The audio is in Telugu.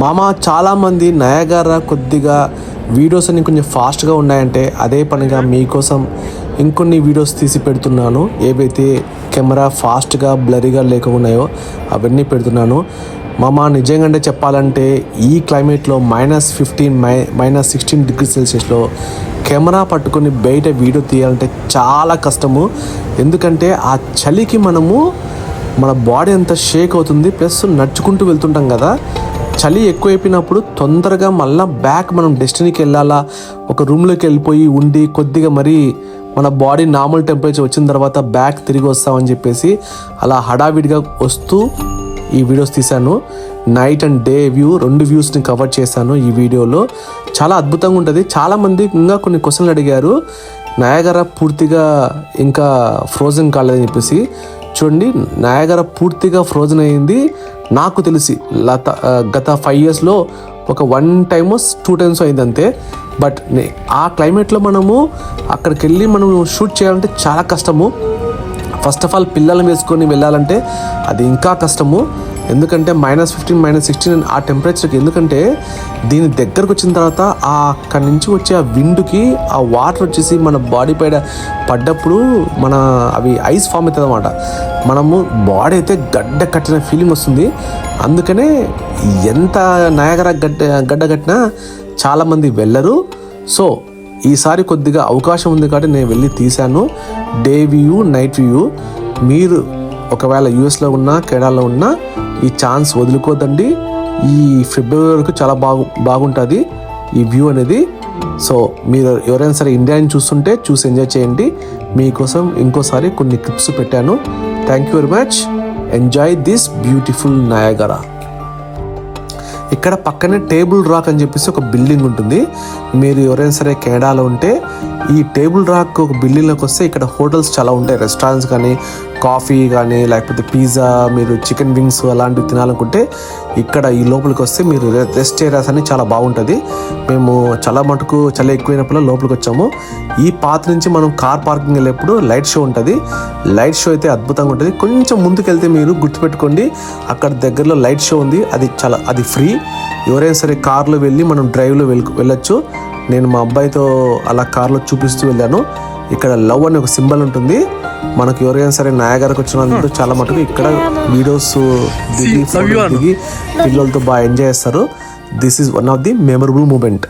మామ చాలామంది నయాగారా కొద్దిగా వీడియోస్ అన్ని కొంచెం ఫాస్ట్గా ఉన్నాయంటే అదే పనిగా మీకోసం ఇంకొన్ని వీడియోస్ తీసి పెడుతున్నాను. ఏవైతే కెమెరా ఫాస్ట్గా బ్లరీగా లేకున్నాయో అవన్నీ పెడుతున్నాను. మామ నిజంగా చెప్పాలంటే ఈ క్లైమేట్లో minus fifteen my minus sixteen degree సెల్సియస్లో camera పట్టుకొని బయట వీడియో తీయాలంటే చాలా కష్టము. ఎందుకంటే ఆ చలికి మనము మన బాడీ అంతా షేక్ అవుతుంది ప్లస్ నడుచుకుంటూ వెళ్తుంటాం కదా. చలి ఎక్కువైపోయినప్పుడు తొందరగా మళ్ళీ బ్యాక్ మనం డెస్టినీకి వెళ్ళాలా? ఒక రూమ్లోకి వెళ్ళిపోయి ఉండి కొద్దిగా మరి మన బాడీ నార్మల్ టెంపరేచర్ వచ్చిన తర్వాత బ్యాక్ తిరిగి వస్తామని చెప్పేసి అలా హడావిడిగా వస్తూ ఈ వీడియోస్ తీశాను. నైట్ అండ్ డే వ్యూ రెండు వ్యూస్ని కవర్ చేశాను ఈ వీడియోలో చాలా అద్భుతంగా ఉంటుంది. చాలామంది ఇంకా కొన్ని క్వశ్చన్లు అడిగారు. నయాగర పూర్తిగా ఇంకా ఫ్రోజన్ కాలేదని చెప్పేసి. చూడండి నయాగర పూర్తిగా ఫ్రోజన్ అయింది. నాకు తెలిసి లత గత ఫైవ్ ఇయర్స్లో ఒక వన్ టైమ్స్ టూ టైమ్స్ అయింది అంతే బట్ నే- ఆ క్లైమేట్లో మనము అక్కడికి వెళ్ళి మనం షూట్ చేయాలంటే చాలా కష్టము. ఫస్ట్ ఆఫ్ ఆల్ పిల్లల్ని వేసుకొని వెళ్ళాలంటే అది ఇంకా కష్టము. ఎందుకంటే మైనస్ ఫిఫ్టీన్ మైనస్ సిక్స్టీన్ ఆ టెంపరేచర్కి ఎందుకంటే దీని దగ్గరకు వచ్చిన తర్వాత ఆ అక్కడి నుంచి వచ్చే ఆ విండుకి ఆ వాటర్ వచ్చేసి మన బాడీ పైన పడ్డప్పుడు మన అవి ఐస్ ఫామ్ అవుతుంది అనమాట మనము బాడీ అయితే గడ్డ కట్టిన ఫీలింగ్ వస్తుంది. అందుకనే ఎంత నయగర గడ్డ గడ్డ కట్టినా చాలామంది వెళ్ళరు. సో ఈసారి కొద్దిగా అవకాశం ఉంది కాబట్టి నేను వెళ్ళి తీశాను. డే వ్యూ నైట్ వ్యూ మీరు ఒకవేళ యూఎస్లో ఉన్నా కెనడాలో ఉన్నా ఈ ఛాన్స్ వదులుకోదండి. ఈ ఫిబ్రవరి వరకు చాలా బాగు బాగుంటుంది ఈ వ్యూ అనేది. సో మీరు ఎవరైనా సరే ఇండియాని చూస్తుంటే చూసి ఎంజాయ్ చేయండి. మీకోసం ఇంకోసారి కొన్ని క్లిప్స్ పెట్టాను. Thank you very much. Enjoy this beautiful Niagara. ఇక్కడ పక్కనే టేబుల్ రాక్ అని చెప్పేసి ఒక బిల్డింగ్ ఉంటుంది. మీరు ఎవరైనా సరే కెనడాలో ఉంటే ఈ టేబుల్ రాక్ ఒక బిల్డింగ్లోకి వస్తే ఇక్కడ హోటల్స్ చాలా ఉంటాయి. రెస్టారెంట్స్ కానీ కాఫీ కానీ లేకపోతే పిజ్జా మీరు చికెన్ వింగ్స్ అలాంటివి తినాలనుకుంటే ఇక్కడ ఈ లోపలికి వస్తే మీరు రెస్ట్ ఏరియాస్ అని చాలా బాగుంటుంది. మేము చాలా మటుకు చాలా ఎక్కువైనప్పుడు లోపలికి వచ్చాము. ఈ పాత నుంచి మనం కార్ పార్కింగ్ వెళ్ళేప్పుడు లైట్ షో ఉంటుంది. లైట్ షో అయితే అద్భుతంగా ఉంటుంది. కొంచెం ముందుకు వెళ్తే మీరు గుర్తుపెట్టుకోండి. అక్కడ దగ్గరలో లైట్ షో ఉంది. అది చాలా అది ఫ్రీ. ఎవరైనా సరే కార్లో వెళ్ళి మనం డ్రైవ్లో వెళ్ వెళ్ళొచ్చు. నేను మా అబ్బాయితో అలా కార్లో చూపిస్తూ వెళ్ళాను. ఇక్కడ లవ్ అనే ఒక సింబల్ ఉంటుంది. మనకు ఎవరైనా సరే నాయగారికి వచ్చినందుకు చాలా మటుకు ఇక్కడ వీడియోస్ దిగి పిల్లలతో బాగా ఎంజాయ్ చేస్తారు. This is one of the memorable moment